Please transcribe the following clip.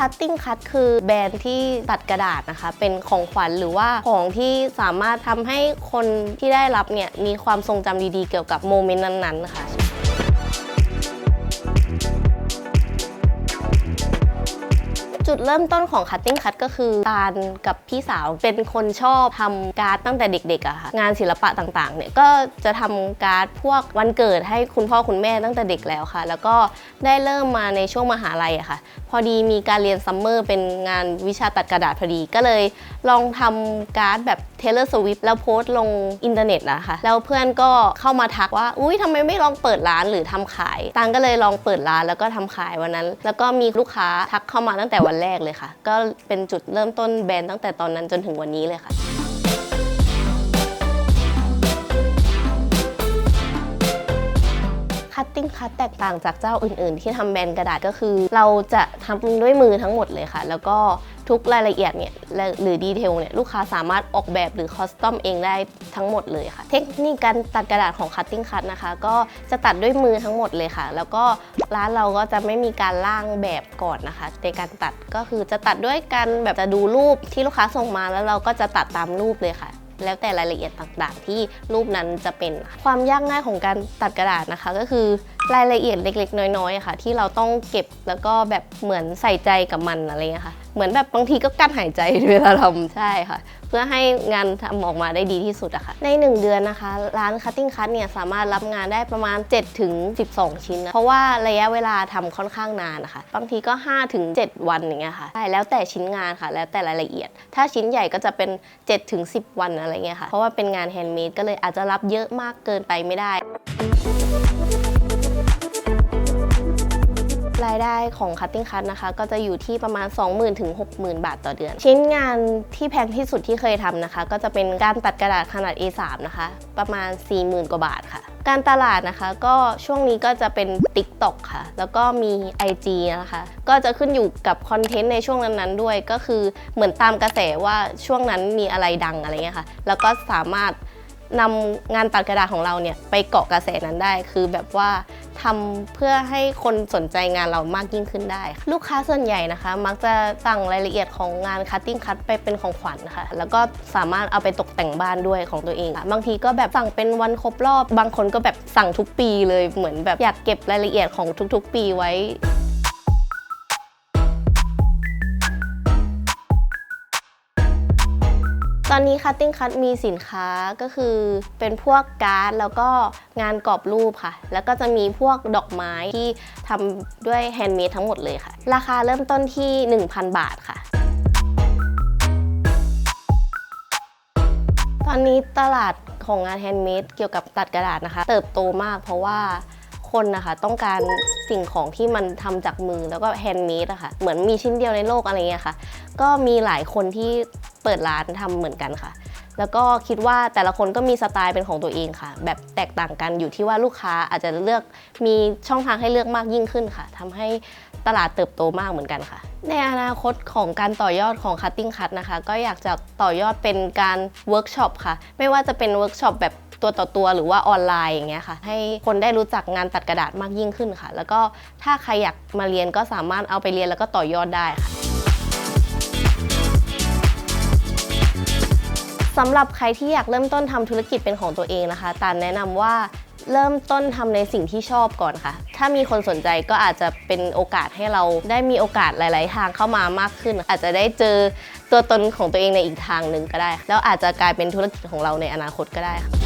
Cutting Cut คือแบรนด์ที่ตัดกระดาษนะคะ เป็นของขวัญหรือว่าของที่สามารถทำให้คนที่ได้รับเนี่ยมีความทรงจำดีๆ เกี่ยวกับโมเมนต์นั้นๆนะคะ จุดเริ่มต้นของ Cutting Cut ก็คือตาลกับพี่สาวเป็นคนชอบทำการ์ดตั้งแต่เด็กๆอะค่ะงานศิลปะต่างๆเนี่ยก็จะทำการ์ดพวกวันเกิดให้คุณพ่อคุณแม่ตั้งแต่เด็กแล้วค่ะ แล้วก็ได้เริ่มมาในช่วงมหาลัยอะค่ะ พอดีมีการเรียนซัมเมอร์เป็นงานวิชาตัดกระดาษพอดีก็เลยลองทำการ์ดแบบ Taylor Swift แล้วโพสต์ลงอินเทอร์เน็ตนะคะแล้วเพื่อนก็เข้ามาทักว่า อุ้ยทำไมไม่ลองเปิดร้านหรือทำขายตังก็เลยลองเปิดร้านแล้วก็ทำขายวันนั้น แล้วก็มีลูกค้าทักเข้ามาตั้งแต่วันแรกเลยค่ะ ก็เป็นจุดเริ่มต้นแบรนด์ตั้งแต่ตอนนั้นจนถึงวันนี้เลยค่ะ คัตติ้งคัตแตกต่างจากเจ้าอื่นๆ ที่ทำแบรนด์กระดาษก็คือ เราจะทำด้วยมือทั้งหมดเลยค่ะ แล้วก็ทุกรายละเอียดเนี่ยหรือดีเทลเนี่ยลูกค้าสามารถออกแบบหรือคอสตอมเองได้ทั้งหมดเลยค่ะ เทคนิคการตัดกระดาษของคัตติ้งคัตนะคะก็จะตัดด้วยมือทั้งหมดเลยค่ะ แล้วก็ร้านเราก็จะไม่มีการร่างแบบก่อนนะคะ ในการตัดก็คือจะตัดด้วยการแบบจะดูรูปที่ลูกค้าส่งมาแล้วเราก็จะตัดตามรูปเลยค่ะ แล้วแต่รายละเอียดต่างๆ ที่รูปนั้นจะเป็นความยากง่ายของการตัดกระดาษนะคะก็คือรายละเอียดเล็กๆ น้อยๆค่ะ ที่เราต้องเก็บแล้วก็แบบเหมือนใส่ใจกับมันอะไรเงี้ยค่ะเหมือนแบบบางทีก็กั้นหายใจเวลาทำใช่ค่ะ เพื่อให้งานทำออกมาได้ดีที่สุดอะค่ะ ใน 1 เดือนนะคะ ร้าน Cutting Cut เนี่ยสามารถรับงานได้ประมาณ 7 ถึง 12 ชิ้นนะเพราะว่าระยะเวลาทำค่อนข้างนานนะคะบางทีก็ 5 ถึง 7 วันอย่างเงี้ยค่ะใช่แล้วแต่ชิ้นงานค่ะ แล้วแต่รายละเอียด ถ้าชิ้นใหญ่ก็จะเป็น 7 ถึง 10 วันอะไรเงี้ยค่ะเพราะว่าเป็นงานแฮนด์เมดก็เลยอาจจะรับเยอะมากเกินไปไม่ได้ ได้ของ Cutting Cut นะคะ ก็จะอยู่ที่ประมาณ 20,000ถึง60,000 บาทต่อเดือน ชิ้นงานที่แพงที่สุดที่เคยทำนะคะ ก็จะเป็นการตัดกระดาษขนาด A3 นะคะ ประมาณ 40,000 กว่าบาทค่ะ การตลาดนะคะ ก็ช่วงนี้ก็จะเป็น TikTok ค่ะ แล้วก็มี IG นะคะ ก็จะขึ้นอยู่กับคอนเทนต์ในช่วงนั้นๆด้วย ก็คือเหมือนตามกระแสว่าช่วงนั้นมีอะไรดังอะไรเงี้ยค่ะ แล้วก็สามารถนำงานตัดกระดาษของเราเนี่ยไปเกาะกระแสนั้นได้ คือแบบว่า ทำเพื่อให้คนสนใจงานเรามากยิ่งขึ้นได้ ลูกค้าส่วนใหญ่นะคะ มักจะสั่งรายละเอียดของงานคัตติ้งคัตไปเป็นของขวัญค่ะ แล้วก็สามารถเอาไปตกแต่งบ้านด้วยของตัวเองบางทีก็แบบสั่งเป็นวันครบรอบ บางคนก็แบบสั่งทุกปีเลยเหมือนแบบอยากเก็บรายละเอียดของทุกๆ ปีไว้ ตอนนี้ Cutting Cut มีสินค้าก็คือเป็นพวกการ์ดแล้วก็งานกรอบรูปค่ะ แล้วก็จะมีพวกดอกไม้ที่ทำด้วยแฮนด์เมดทั้งหมดเลยค่ะ ราคาเริ่มต้นที่ 1,000 บาทค่ะตอนนี้ตลาดของงานแฮนด์เมดเกี่ยวกับตัดกระดาษนะคะ เติบโตมากเพราะว่าคนนะคะต้องการสิ่งของที่มันทำจากมือแล้วก็แฮนด์เมดอะค่ะเหมือนมีชิ้นเดียวในโลกอะไรเงี้ยค่ะ ก็มีหลายคนที่ เปิดร้านทำเหมือนกันค่ะ แล้วก็คิดว่าแต่ละคนก็มีสไตล์เป็นของตัวเองค่ะ แบบแตกต่างกันอยู่ที่ว่าลูกค้าอาจจะเลือกมีช่องทางให้เลือกมากยิ่งขึ้นค่ะทำให้ตลาดเติบโตมากเหมือนกันค่ะ ในอนาคตของการต่อยอดของ Cutting Cut นะคะ ก็อยากจะต่อยอดเป็นการเวิร์กช็อปค่ะ ไม่ว่าจะเป็นเวิร์กช็อปแบบตัวต่อตัวหรือว่าออนไลน์อย่างเงี้ยค่ะ ให้คนได้รู้จักงานตัดกระดาษมากยิ่งขึ้นค่ะ แล้วก็ถ้าใครอยากมาเรียนก็สามารถเอาไปเรียนแล้วก็ต่อยอดได้ค่ะ สำหรับใครที่อยากเริ่มต้นทำธุรกิจเป็นของตัวเองนะคะตานแนะนำว่าเริ่มต้นทำในสิ่งที่ชอบก่อนค่ะ ถ้ามีคนสนใจก็อาจจะเป็นโอกาสให้เราได้มีโอกาสหลาย ๆ ทางเข้ามามากขึ้น อาจจะได้เจอตัวตนของตัวเองในอีกทางหนึ่งก็ได้ แล้วอาจจะกลายเป็นธุรกิจของเราในอนาคตก็ได้ค่ะ